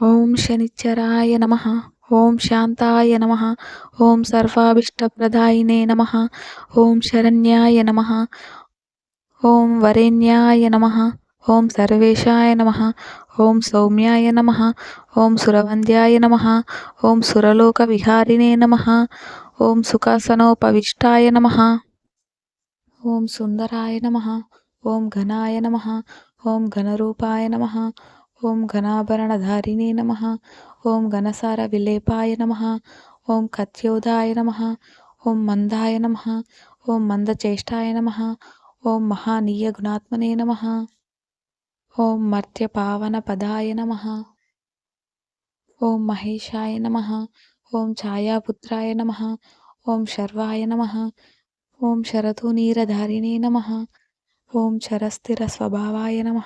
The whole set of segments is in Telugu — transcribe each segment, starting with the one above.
ఓం శనిచ్చరాయ నమ ఓం శాంతాయ నమ ఓం సర్వాభిష్టప్రదాయినే నమ ఓం శరణ్యాయ నమ ఓం వరేణ్యాయ నమ ఓం సర్వేశాయ నమ ఓం సౌమ్యాయ నమ ఓం సురవంద్యాయ నమ ఓం సురలోక సురలోకవిహారిణే నమ ఓం సుఖాసనోపవిష్టాయ నమ ఓం సుందరాయ నమ ఓం ఘనాయ నమ ఓం ఘనరూపాయ నమ ఓం ఘనాభరణధారిణే నమ ఓం ఘనసార విలేపాయ నమ ఓం కత్యోదాయ నమ ఓం మందాయ నమ ఓం మందచేష్టాయ నమ ఓం మహానీయ గుణాత్మనే నమ ఓం మర్త్యపావనపదాయ నమ ఓం మహేశాయ నమ ఓం ఛాయాపుత్రాయ నమ ఓం శర్వాయ నమ ఓం శరతూనీరధారిణే నమ ఓం చరస్థిర స్వభావాయ నమ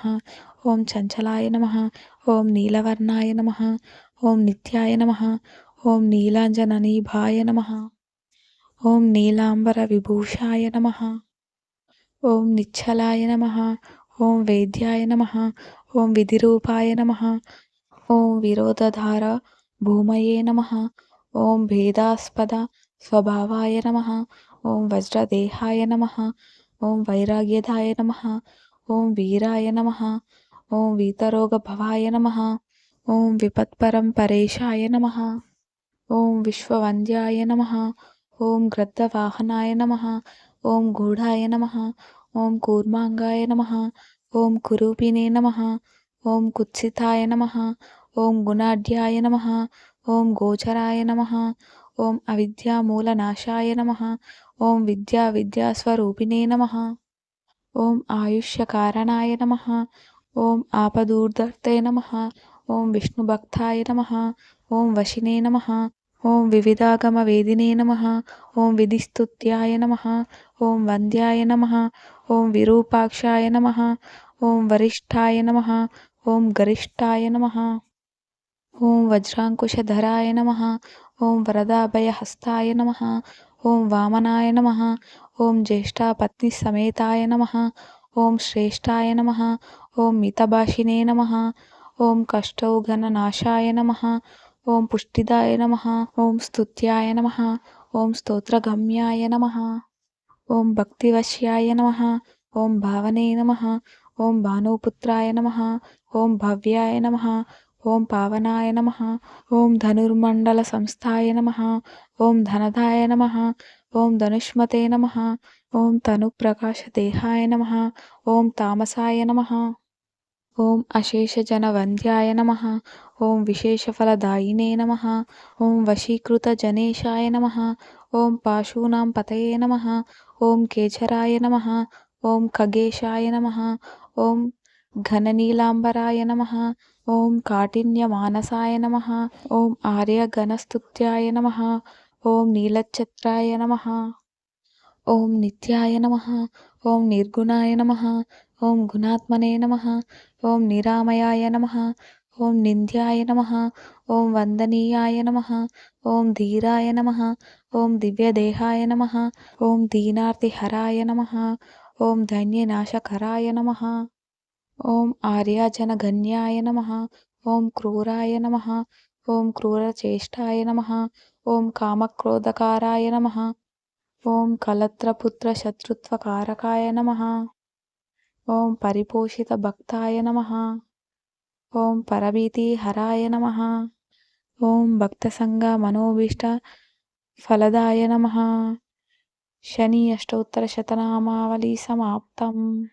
ఓం చంచలాయ నమ ఓం నీలవర్ణాయ నమ ఓం నిత్యాయ నమ ఓం నీలాంజననీభాయ నమ ఓం నీలాంబర విభూషాయ నమ ఓం నిచ్చలాయ నమ ఓం వేద్యాయ నమ ఓం విధిరూపాయ నమ ఓం విరోధధార భూమయే నమ ఓం భేదాస్పద స్వభావాయ నమ ఓం వజ్రదేహాయ నమ ఓం వైరాగ్యధాయ నమ ఓం వీరాయ నమ ఓం వీతరోగభవాయ నమ ఓం విపత్పరం పరేషాయ నమ ఓం విశ్వవంద్యాయ నమ ఓం గ్రద్దవాహనాయ నమ ఓం గూఢాయ నమ ఓం కూర్మాంగాయ నమ ఓం కురూపిణే నమ ఓం కుత్సితాయ నమ ఓం గుణాఢ్యాయ నమ ఓం గోచరాయ నమ ఓం అవిద్యామూలనాశాయ నమ ఓం విద్యా విద్యాస్వరూపిణే నమ ఓం ఆయుష్యకారణాయ నమ ఓం ఆపదూర్ధర్తే నమ ఓం విష్ణుభక్తాయ నమ ఓం వశినే నమ ఓం వివిధాగమ వేదినే నమ ఓం విధిస్తుత్యాయ నమ ఓం వంద్యాయ నమ ఓం విరూపాక్షాయ నమ ఓం వరిష్ఠాయ నమ ఓం గరిష్టాయ నమ ఓం వజ్రాంకుశధరాయ నమ ఓం వరదాభయహస్తాయ నమ ఓం వామనాయ నమ ఓం జ్యేష్ఠాపత్నిసమేతాయ నమ ఓం శ్రేష్టాయ నమ ఓం మితభాషినే నమ ఓం కష్టౌఘననాశాయ నమ ఓం పుష్టిదాయ నమ ఓం స్తుత్యాయ నమ ఓం స్తోత్రగమ్యాయ నమ ఓం భక్తివశ్యాయ నమ ఓం భావనే నమ ఓం భానుపుత్రాయ నమ ఓం భవ్యాయ నమ ఓం పావనాయ నమ ఓం ధనుర్మండల సంస్థాయ నమ ఓం ధనదాయ నమ ఓం ధనుష్మతే నమ ఓం తనుప్రకాశదేహాయ నమ ఓం తామసాయ నమ ఓం అశేషజనవంద్యాయ నమ ఓం విశేషఫలదాయినే నమ ఓం వశీకృతజనేశాయ నమ ఓం పాశూనాం పతయే నమ ఓం కేచరాయ నమ ఓం ఖగేశాయ నమ ఓం ఘననీలాంబరాయ నమ ఓం కాఠిన్యమానసాయ నమ ఓం ఆర్యగణస్తుత్యాయ నమ ఓం నీలఛత్రాయ నమ ఓం నిత్యాయ నమ ఓం నిర్గుణాయ నమ ఓం గుణాత్మనే నమ ఓం నిరామయాయ నమ ఓం నింద్యాయ నమ ఓం వందనీయాయ నమ ఓం ధీరాయ నమ ఓం దివ్యదేహాయ నమ ఓం దీనార్తిహరాయ నమ ఓం ధన్యనాశకరాయ నమ ఓం ఆర్యాజనగణ్యాయ నమ ఓం క్రూరాయ నమ ఓం క్రూరచేష్టాయ నమ ఓం కామక్రోధకారాయ నమ ఓం కలత్రపుత్రశత్రుత్వకారకాయ నమ ఓం పరిపోషిత భక్తాయ నమ ఓం పరభీతిహరాయ నమ ఓం భక్తసంగ మనోభీష్ట ఫలదాయ నమ. శని అష్టోత్తరశతనామావళి సమాప్తం.